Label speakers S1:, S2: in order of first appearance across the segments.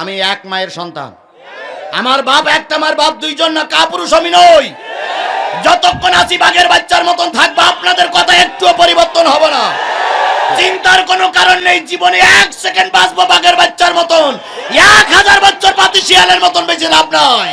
S1: আমি এক মায়ের সন্তান। আমার বাপ একটা, আমার বাপ দুইজন না, কাপুরুষ আমি নই। যতক্ষণ আছি বাঘের বাচ্চার মতন থাকব, আপনাদের কথা একটুও পরিবর্তন হবে না। চিন্তার কোনো কারণ নেই, জীবনে এক সেকেন্ড বাঁচবো বাঘের বাচ্চার মতন। এক হাজার বছর পাতি শিয়ালের মতন বেঁচে লাভ নাই।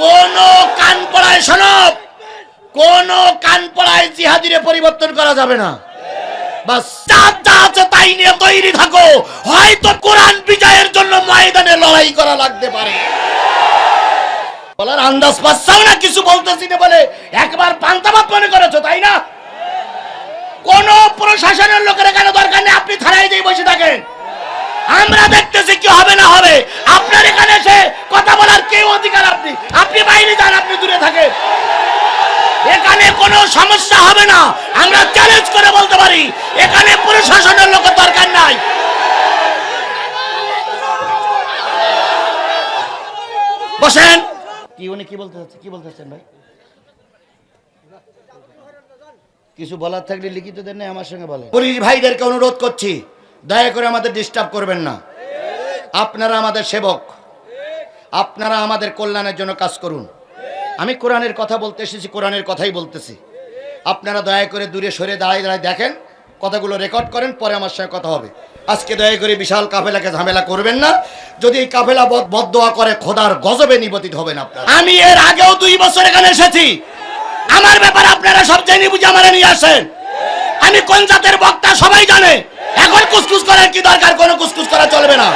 S1: কোন কান পড়ায় সনব, কোন কান পড়ায় জিহাদিরে পরিবর্তন করা যাবে না। বাস যা আছে নিয়ে তৈরি থাকো। হয়তো কোরআন বিজয়ের জন্য ময়দানে লড়াই করা লাগতে পারে। বলার আন্দাজ পাচ্ছাও না, কিছু বলতেছি না বলে একবার পান্তাবাদ মনে করেছ, তাই না? কোন প্রশাসনের লোকের এখানে দরকার নেই, আপনি থানায় বসে থাকেন। আমরা দেখতেছি কি হবে না হবে। আপনার এখানে এসে কথা বলার কেউ অধিকার আপনি। আপনি বাইরে যান, আপনি দূরে থাকেন। এখানে কোনো সমস্যা হবে না। আমরা চ্যালেঞ্জ করে বলতে পারি এখানে প্রশাসনের লোকের দরকার নাই বসেন। কি উনি কি বলতে চাচ্ছে কি বলতে চাচ্ছেন ভাই? কিছু বলার থাকলে লিখিত দেন না আমার সঙ্গে বলেন। পুলিশ ভাইদেরকে অনুরোধ করছি দয়া করে আমাদের ডিস্টার্ব করবেন না। আপনারা আমাদের সেবক। আপনারা আমাদের কল্যাণের জন্য কাজ করুন। আমি কোরআনের কথা বলতে এসেছি কোরআনের কথাই বলতেছি। আপনারা দয়া করে দূরে সরে দাঁড়ায় দাঁড়ায় দেখেন কথাগুলো রেকর্ড করেন পরে আমার সঙ্গে কথা হবে। আজকে দয়া করে বিশাল কাফেলাকে ঝামেলা করবেন না। যদি এই কাফেলা বদ বদোয়া করে, খোদার গজবে নিবতিত হবেন আপনারা। আমি এর আগেও দুই বছর এখানে এসেছি। আমার ব্যাপারে আপনারা সব জেনে বুঝে আমার নিয়ে আসেন। আমি কোন জাতের বক্তা সবাই জানে। এখন কুসকুস করার কি দরকার? কোনো কুসকুস করা চলবে না।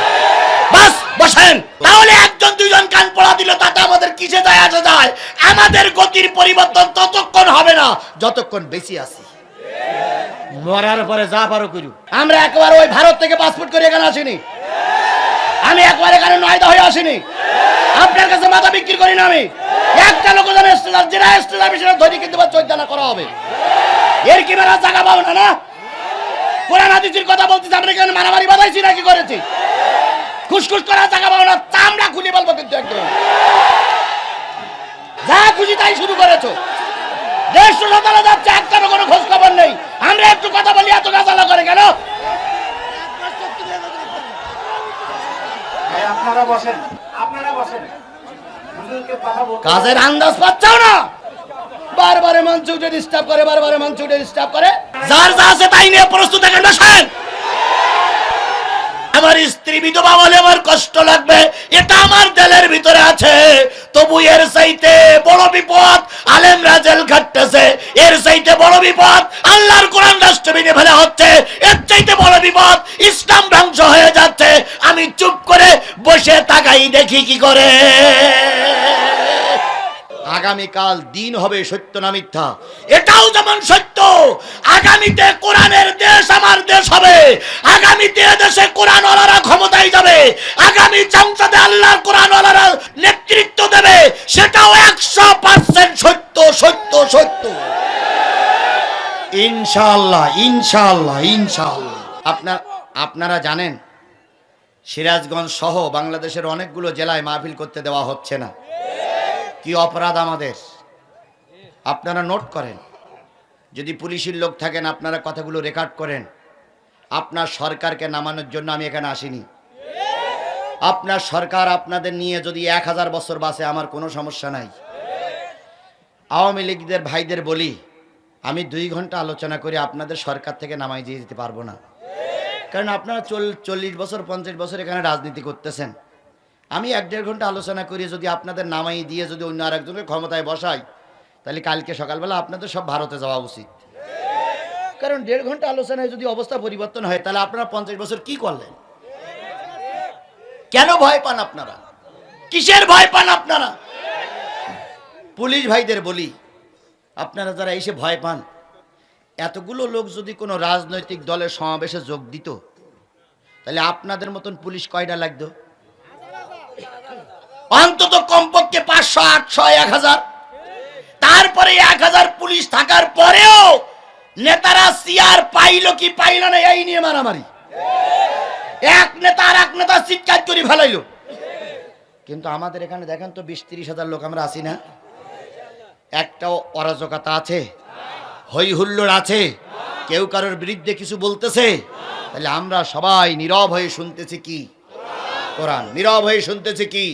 S1: বাস, বসেন। তাহলে একজন দুইজন কান পড়া দিল, তাতে আমাদের কিসে যায়, আসে যায়? আমাদের গতির পরিবর্তন ততক্ষণ হবে না। যতক্ষণ বেশি আসি মরার পরে যা পারো করু আমরা একবার ওই ভারত থেকে পাসপোর্ট করে এখানে আসিনি। আমি একবার এখানে নয়দা হয়ে আসিনি। আপনার কাছে মাথা বিক্রি করি না আমি। একটা লোক জানে স্টেলার, যেটা স্টেলার সেটা ধরি কিন্তু চৈতানা করা হবে। এর কি মেরা জায়গা পাও না না? কোরআন হাদিসের কথা বলতেছি আমরা এখানে মারামারি বাধাইছি নাকি করেছি? খুশখুশ করার জায়গা পাও না, চামড়া খুলে বলব কিন্তু একদম। যা খুশি তাই শুরু করেছ। দেড়শো সতেরো যাচ্ছে একটারও কোনো খোঁজ খবর নেই। আমরা একটু কথা বলি এত গাছালা করে কেন?
S2: আপনারা বসেন আপনারা বসেন।
S1: কাজের আন্দাজ পাচ্ছাও না। বারবারে মঞ্চ উঠে ডিস্টার্ব করে বারবারে মঞ্চ উঠে ডিস্টার্ব করে। যার যা আছে তাই নিয়ে প্রস্তুত থাকেন বসেন আমার স্ত্রী বিধবা বলে আমার কষ্ট লাগবে এটা আমার দিলের ভিতরে আছে। তবু এর চাইতে বড় বিপদ আলেমরা জেল খাটতেছে এর চাইতে বড় বিপদ আল্লাহর কোরআন রাষ্ট্রবিনে ফেলা হচ্ছে। এর চাইতে বড় বিপদ ইসলাম ধ্বংস হয়ে যাচ্ছে। আমি চুপ করে বসে তাকাই দেখি কি করে। আগামীকাল দিন হবে সত্য না মিথ্যা। এটাও যেমন সত্য, আগামীতে কোরআনের দেশ আমার দেশ হবে। আগামীতে দেশে কোরআন ওয়ালারা ক্ষমতায় যাবে। আগামী সংসদে আল্লাহর কোরআন ওয়ালারা নেতৃত্ব দেবে। সেটাও একশো পার্সেন্ট সত্য সত্য সত্য। ইনশাআল্লাহ ইনশাআল্লাহ ইনশাআল্লাহ। আপনার, আপনারা জানেন, সিরাজগঞ্জ সহ বাংলাদেশের অনেকগুলো জেলায় মাহফিল করতে দেওয়া হচ্ছে না। কি অপরাধ আমাদের? আপনারা নোট করেন। যদি পুলিশের লোক থাকেন, আপনারা কথাগুলো রেকর্ড করেন। আপনার সরকারকে নামানোর জন্য আমি এখানে আসিনি। আপনার সরকার আপনাদের নিয়ে যদি এক হাজার বছর বাসে আমার কোনো সমস্যা নাই। আওয়ামী লীগদের ভাইদের বলি, আমি দুই ঘণ্টা আলোচনা করে আপনাদের সরকার থেকে নামাই দিয়ে দিতে পারব না। কারণ আপনারা চল, চল্লিশ বছর, পঞ্চাশ বছর এখানে রাজনীতি করতেছেন। আমি এক দেড় ঘণ্টা আলোচনা করি, যদি আপনাদের নামাই দিয়ে যদি অন্য আরেকজনের ক্ষমতায় বসাই, তাহলে কালকে সকালবেলা আপনাদের সব ভারতে যাওয়া উচিত। কারণ দেড় ঘণ্টা আলোচনায় যদি অবস্থা পরিবর্তন হয়, তাহলে আপনারা পঞ্চাশ বছর কি করলেন? কেন ভয় পান আপনারা? কিসের ভয় পান আপনারা? পুলিশ ভাইদের বলি, আপনারা যারা এসে ভয় পান, এতগুলো লোক যদি কোনো রাজনৈতিক দলের সমাবেশে যোগ দিত, তাহলে আপনাদের মতন পুলিশ কয়টা লাগতো? অন্তত কমপক্ষে পাঁচশো, আটশো, এক হাজার। তারপরে এক হাজার পুলিশ থাকার পরেও নেতারা সিয়ার পাইলো কি পাইল না, এই নিয়ে মারামারি। এক নেতা আর এক নেতা চিৎকার করে ফেলাইলো। কিন্তু আমাদের এখানে দেখেন তো বিশ তিরিশ হাজার লোক আমরা আছি না। একটাও অরাজকতা আছে হই হুল্লোড় আছে, কেউ কারোর বিরুদ্ধে কিছু বলতেছে। তাহলে আমরা সবাই নীরব হয়ে শুনতেছি কি? কোরআন নীরব হয়ে শুনতেছি কি?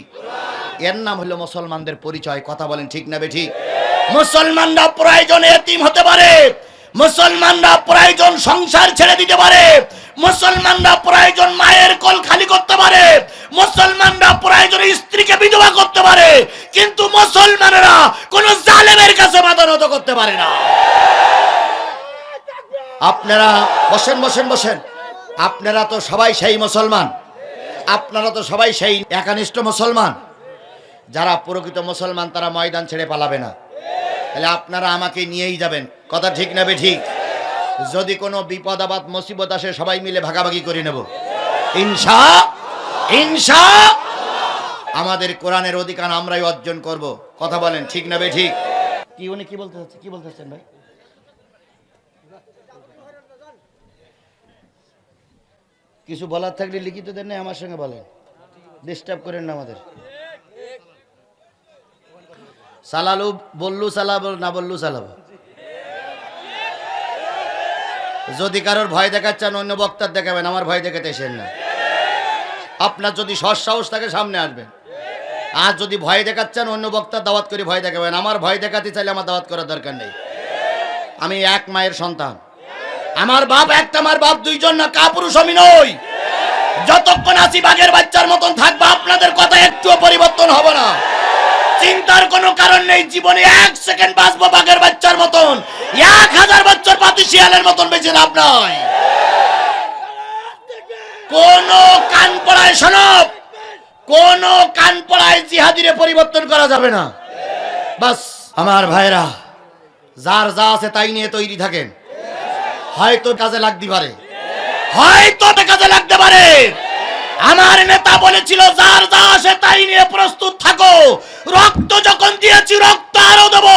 S1: এর নাম হলো মুসলমানদের পরিচয়, কথা বলেন ঠিক না বে ঠিক মুসলমানরা প্রয়োজনে এতিম হতে পারে, মুসলমানরা প্রয়োজন সংসার ছেড়ে দিতে পারে, মুসলমানরা প্রয়োজন মায়ের কোল খালি করতে পারে, মুসলমানরা প্রয়োজন স্ত্রীকে বিধবা করতে পারে, কিন্তু মুসলমানেরা কোন জালেমের কাছে মাথা নত করতে পারে না। আপনারা, বসেন বসেন বসেন। আপনারা তো সবাই সেই মুসলমান। আপনারা তো সবাই সেই একানিষ্ঠ মুসলমান। যারা প্রকৃত মুসলমান, তারা ময়দান ছেড়ে পালাবে না। তাহলে আপনারা আমাকে নিয়েই যাবেন। কথা ঠিক নেবে ঠিক? যদি কোনো বিপদ আবাদ মুসিবত আসে, সবাই মিলে ভাগাভাগি করে নেব। ইনসা ইনসা আমাদের কোরআনের অধিকার আমরাই অর্জন করব। কথা বলেন, ঠিক নেবে ঠিক? কি, উনি কি বলতে চাচ্ছে? কি বলতে চাচ্ছেন ভাই? কিছু বলার থাকলে লিখিত দেন না আমার সঙ্গে বলেন। ডিস্টার্ব করেন না আমাদের। সালালু বললু চালাবো না বললু চালাবো যদি কারোর ভয় দেখাচ্ছেন, অন্য বক্তার দেখাবেন, আমার ভয় দেখাতে এসেন না। আপনার যদি সৎ সাহস থাকে, সামনে আসবেন। আর যদি ভয় দেখাচ্ছেন, অন্য বক্তার দাওয়াত করে ভয় দেখাবেন। আমার ভয় দেখাতে চাইলে আমার দাওয়াত করার দরকার নেই। আমি এক মায়ের সন্তান। আমার বাপ একটা, আমার বাপ দুইজন না, কাপুরুষ আমি নই। যতক্ষণ আছি বাঘের বাচ্চার মতন থাকব, আপনাদের কথা একটুও পরিবর্তন চিন্তার কোনো কারণ নেই, জীবনে এক সেকেন্ড বাঁচবো বাঘের বাচ্চার মতন। এক হাজার বছর পাতি শিয়ালের মতন বেঁচে লাভ নাই কোন কান পড়ায় সনব, কোন কান পড়ায় জিহাদিরে পরিবর্তন করা যাবে না। বাস, আমার ভাইরা যার যা আছে তাই নিয়ে তৈরি থাকেন। হয়তো কাজে লাগতে পারে। হয়তো কাজে লাগতে পারে। আমার নেতা বলেছিল, যার যা আসে তাই নিয়ে প্রস্তুত থাকো। রক্ত যখন দিয়েছি, রক্ত আরও দেবো।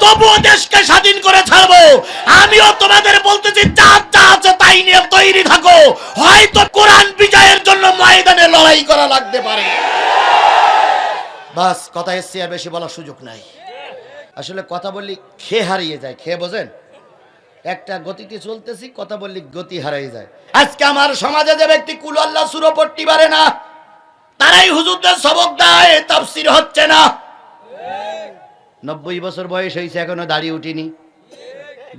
S1: তবুও দেশকে স্বাধীন করে ছাড়বো। আমিও তোমাদের বলতেছি যার যা আছে তাই নিয়ে তৈরি থাকো। হয়তো কোরআন বিজয়ের জন্য ময়দানে লড়াই করা লাগতে পারে। বাস, কথা এসছে আর বেশি বলার সুযোগ নাই। আসলে কথা বললি খেয়ে হারিয়ে যায় খেয়ে বোঝেন? একটা গতিতে চলতেছি, কথা বললি গতি হারাই যায়। আজকে আমার সমাজে যে ব্যক্তি কুল আল্লাহ সুরো পারে না, তারাই হুজুরদের সবক দেয়, তাফসির হচ্ছে না। নব্বই বছর বয়স হয়েছে, এখনও দাড়ি উঠিনি।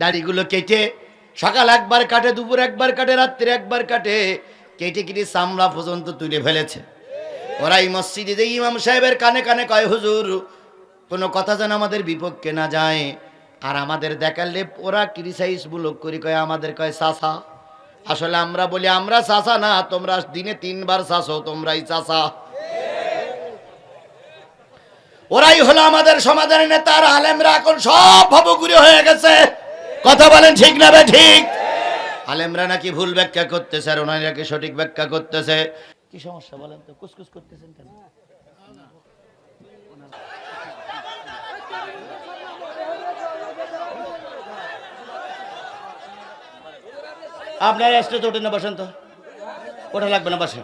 S1: দাড়িগুলো কেটে সকাল একবার কাটে, দুপুর একবার কাটে, রাত্রে একবার কাটে, কেটে কেটে চামড়া পর্যন্ত তুলে ফেলেছে। ওরাই মসজিদে যে ইমাম সাহেবের কানে কানে কয়, হুজুর, কোনো কথা যেন আমাদের বিপক্ষে না যায় আর আমাদের দেখালে ওরা ক্রিসাইজ বুলক, করি কয়, আমাদের কয় চাষা আসলে আমরা বলি, আমরা চাষা না, তোমরা দিনে তিনবার চাষো তোমরাই চাষা ওরাই হলো আমাদের সমাজের নেতার আলেমরা, এখন সব ভবগুড়ি হয়ে গেছে। কথা বলেন ঠিক না বে ঠিক? আলেমরা নাকি ভুল ব্যাখ্যা করতেছে আর ওনারা নাকি সঠিক ব্যাখ্যা করতেছে। কি সমস্যা বলেন তো? কুসকুস করতেছেন কেন? আপনার স্টেজ ওঠেন না, বসেন তো। ওঠা লাগবে না, বসেন।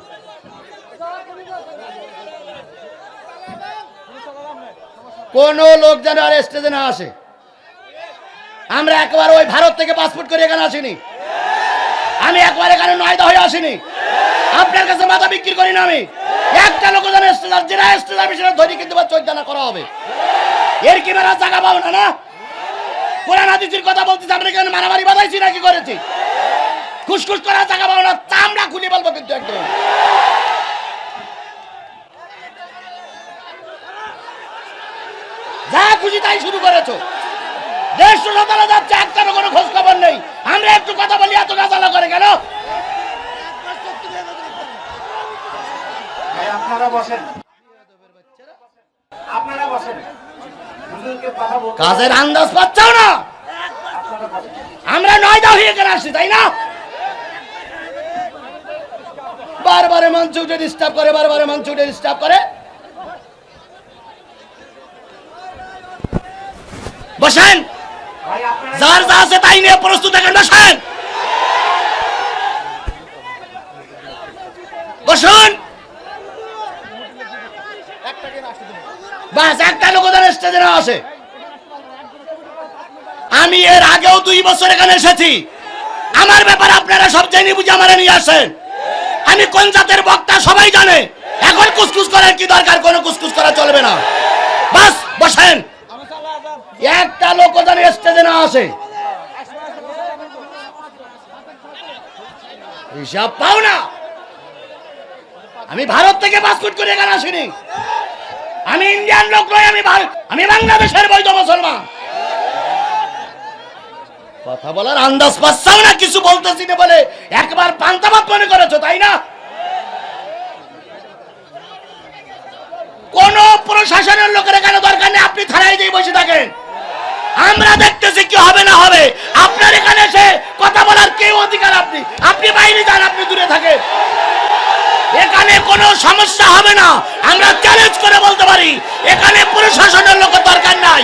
S1: কোন লোক যেন আর স্টেজে না আসে। আমরা একবার ওই ভারত থেকে পাসপোর্ট করে এখানে আসিনি। আমি একবার এখানে নয়দা হয়ে আসিনি। আপনার কাছে মাথা বিক্রি করি না আমি। একটা লোক যেন স্টেজ আর যেটা স্টেজ আমি সেটা ধরি কিন্তু চৈতানা করা হবে। এর কি মেলা জায়গা পাবো না না? কোরআন হাদিসের কথা বলতেছি এখানে মারামারি বাধাইছি নাকি করেছি? খুশখুশ করার জায়গা পাবো না চামড়া খুলে বলব কিন্তু একদম। যা খুশি তাই শুরু করেছ। দেশ সদলে যাচ্ছে একটারও কোনো খোঁজ খবর নেই। আমরা একটু কথা বলি এত গাছালা করে কেন?
S2: আপনারা বসেন। আপনারা
S1: কাজের আন্দাজ পাচ্ছাও না? আমরা নয়দা হয়ে গেলে আসছি তাই না? বারবারে মঞ্চ উঠে ডিস্টার্ব করে, বারবারে মঞ্চ উঠে ডিস্টার্ব করে। বসেন। যার যা আছে তাই নিয়ে প্রস্তুত থাকেন, বসেন। বসুন। বাস, একটা লোক ওদের স্টেজে না আসে। আমি এর আগেও দুই বছর এখানে এসেছি। আমার ব্যাপারে আপনারা সব জেনে বুঝে আমার নিয়ে আসেন। আমি কোন জাতের বক্তা সবাই জানে। এখন কুসকুস করার কি দরকার? কোনো কুসকুস করা চলবে না। বাস, বসেন। একটা লোক জানে স্টেজে না আসে। হিসাব পাও না। আমি ভারত থেকে পাসপোর্ট করে এখানে আসিনি। আমি ইন্ডিয়ান লোক নই, আমি আমি বাংলাদেশের বৈধ মুসলমান। কথা বলার আন্দাজ পাচ্ছাও না, কিছু বলতেছি না বলে। একবার পান্তাবাদ মনে করেছ, তাই না? কোন প্রশাসনের লোকের এখানে দরকার নেই, আপনি থানায় দিয়ে বসে থাকেন। আমরা দেখতেছি কি হবে না হবে। আপনার এখানে এসে কথা বলার কেউ অধিকার আপনি। আপনি বাইরে যান, আপনি দূরে থাকেন। এখানে কোনো সমস্যা হবে না। আমরা চ্যালেঞ্জ করে বলতে পারি, এখানে প্রশাসনের লোকের দরকার নাই।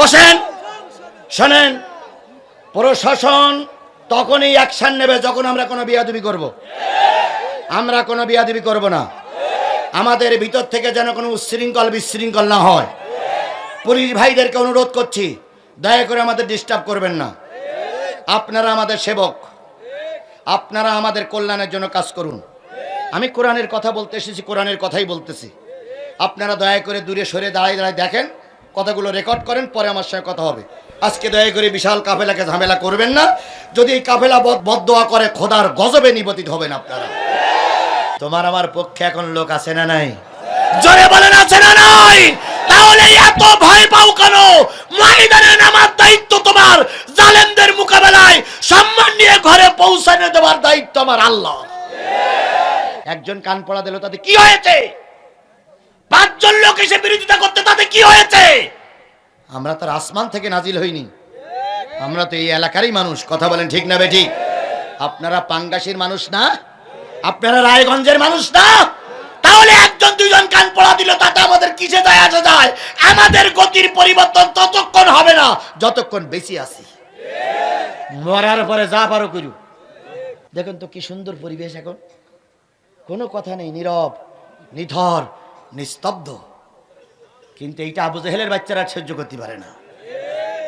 S1: বসেন। শোনেন, প্রশাসন তখনই অ্যাকশন নেবে যখন আমরা কোনো বিয়াদবি করব। আমরা কোনো বিয়াদবি করব না। আমাদের ভিতর থেকে যেন কোনো উচ্ছৃঙ্খল বিশৃঙ্খল না হয়। পুলিশ ভাইদেরকে অনুরোধ করছি, দয়া করে আমাদের ডিস্টার্ব করবেন না। আপনারা আমাদের সেবক। আপনারা আমাদের কল্যাণের জন্য কাজ করুন। আমি কোরআনের কথা বলতে এসেছি, কোরআনের কথাই বলতেছি। আপনারা দয়া করে দূরে সরে দাঁড়ায় দাঁড়ায় দেখেন কথাগুলো রেকর্ড করেন, পরে আমার সঙ্গে কথা হবে। আজকে দয়া করে বিশাল কাফেলাকে ঝামেলা করবেন না। যদি এই কাফেলা বদ বদোয়া করে, খোদার গজবে নিবতিত হবেন আপনারা। তোমার আমার পক্ষে এখন লোক আছে না নাই? জোরে বলেন, আছে না নাই? তাহলে এত ভয় পাও কেন? ময়দানে নামার দায়িত্ব তোমার। জালেমদের মোকাবেলায় সম্মান নিয়ে ঘরে পৌঁছানো দেওয়ার দায়িত্ব আমার আল্লাহ। একজন কান পড়া দিল, তাতে কি হয়েছে? পাঁচজন লোক এসে বিরোধিতা করতে, তাতে কি হয়েছে? আমরা তার আসমান থেকে নাজিল হইনি। আমরা তো এই এলাকারই মানুষ, কথা বলেন ঠিক না বেঠিক আপনারা পাঙ্গাসির মানুষ না? আপনারা রায়গঞ্জের মানুষ না? তাহলে একজন, দুইজন কান পড়া দিল, তাতে আমাদের কিসে যায়, আসা যায়? আমাদের গতির পরিবর্তন ততক্ষণ হবে না, যতক্ষণ বেশি আসি মরার পরে যা পারো করু দেখুন তো কি সুন্দর পরিবেশ এখন। কোনো কথা নেই, নীরব, নিথর নিস্তব্ধ। কিন্তু এইটা আবু জেহেলের বাচ্চারা সহ্য করতে পারে না।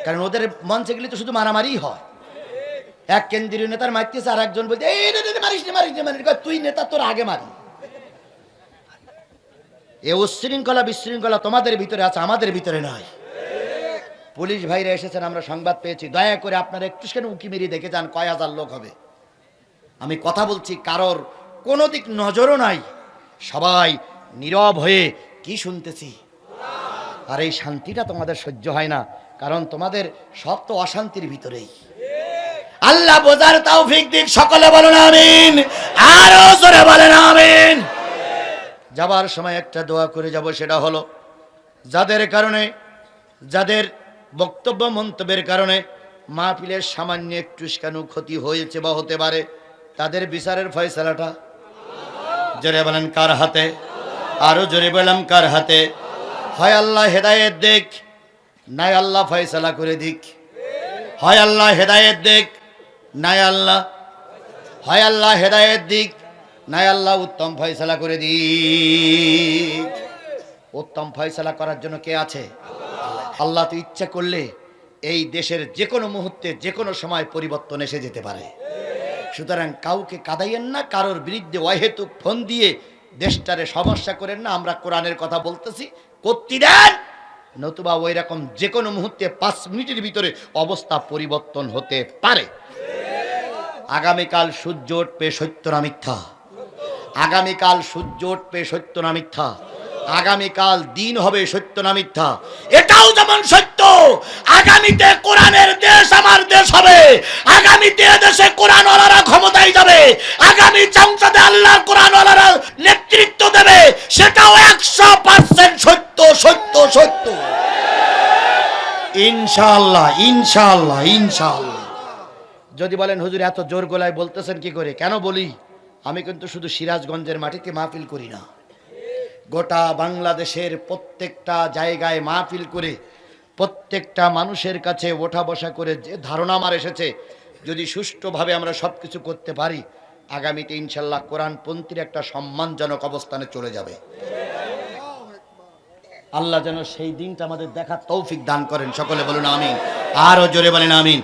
S1: কারণ ওদের মঞ্চে গেলে তো শুধু মারামারি হয়। এক কেন্দ্রীয় নেতার মারতেছে আর একজন বলছে তোর আগে মারি। এ উচ্ছৃঙ্খলা, বিশৃঙ্খলা তোমাদের ভিতরে আছে, আমাদের ভিতরে নয়। পুলিশ ভাইরা এসেছেন, আমরা সংবাদ পেয়েছি। দয়া করে আপনারা একটু সেখানে উঁকি মেরিয়ে দেখে যান, কয় হাজার লোক হবে। আমি কথা বলছি, কারোর কোনো দিক নজরও নাই। সবাই নীরব হয়ে কি শুনতেছি? আর এই শান্তিটা তোমাদের সহ্য হয় না, কারণ তোমাদের সব তো অশান্তির ভিতরেই। আল্লাহ বোঝার তৌফিক দিক, সকলে বলেন আমিন, আরও জোরে বলেন আমিন। যাবার সময় একটা দোয়া করে যাব, সেটা হলো, যাদের কারণে, যাদের বক্তব্য মন্তব্যের কারণে মাহফিলের সামান্য একটু কেন ক্ষতি হয়েছে বা হতে পারে, তাদের বিচারের ফয়সালাটা, জোরে বলেন কার হাতে? আরও জোরে বললাম, কার হাতে? হয় আল্লাহ হেদায়েত দেখ, নাই আল্লাহ ফয়সালা করে দিক। হয় আল্লাহ হেদায়েত দেখ, নাই আল্লাহ হয় আল্লাহ হেদায়েত দিক, নাই আল্লাহ উত্তম ফয়সালা করে দিক। উত্তম ফয়সালা করার জন্য কে আছে? আল্লাহ তো ইচ্ছা করলে এই দেশের যে কোনো মুহূর্তে যে কোনো সময় পরিবর্তন এসে যেতে পারে। সুতরাং কাউকে কাদাইয়েন না, কারোর বিরুদ্ধে অহেতুক ফোন দিয়ে দেশটারে সমস্যা করেন না, আমরা কোরআনের কথা বলতেছি। করতে দেন! নতুবা ওই রকম যে কোনো মুহূর্তে পাঁচ মিনিটের ভিতরে অবস্থা পরিবর্তন হতে পারে। আগামীকাল সূর্য উঠবে সত্য না মিথ্যা? আগামীকাল সূর্য উঠবে সত্য না মিথ্যা? আগামীকাল দিন হবে সত্য না মিথ্যা। এটাও যেমন সত্য, আগামীতে কোরআনের দেশ আমার দেশ হবে। আগামীতে দেশে কোরআন ওলারা ক্ষমতায় যাবে। আগামী সংসদে আল্লাহর কোরআন ওলারা নেতৃত্ব দেবে। সেটাও একশো পার্সেন্ট সত্য সত্য সত্য। ইনশাআল্লাহ ইনশাআল্লাহ ইনশাআল্লাহ। যদি বলেন, হুজুর, এত জোর গলায় বলতেছেন কি করে? কেন বলি? আমি কিন্তু শুধু সিরাজগঞ্জের মাটিতে মাহফিল করি না। গোটা বাংলাদেশের প্রত্যেকটা জায়গায় মাহফিল করে প্রত্যেকটা মানুষের কাছে ওঠা বসা করে যে ধারণা আমার এসেছে, যদি সুষ্ঠুভাবে আমরা সব কিছু করতে পারি, আগামীতে ইনশাল্লাহ কোরআনপন্থীর একটা সম্মানজনক অবস্থানে চলে যাবে। আল্লাহ যেন সেই দিনটা আমাদের দেখার তৌফিক দান করেন। সকলে বলুন আমিন। আরও জোরে বলেন আমিন।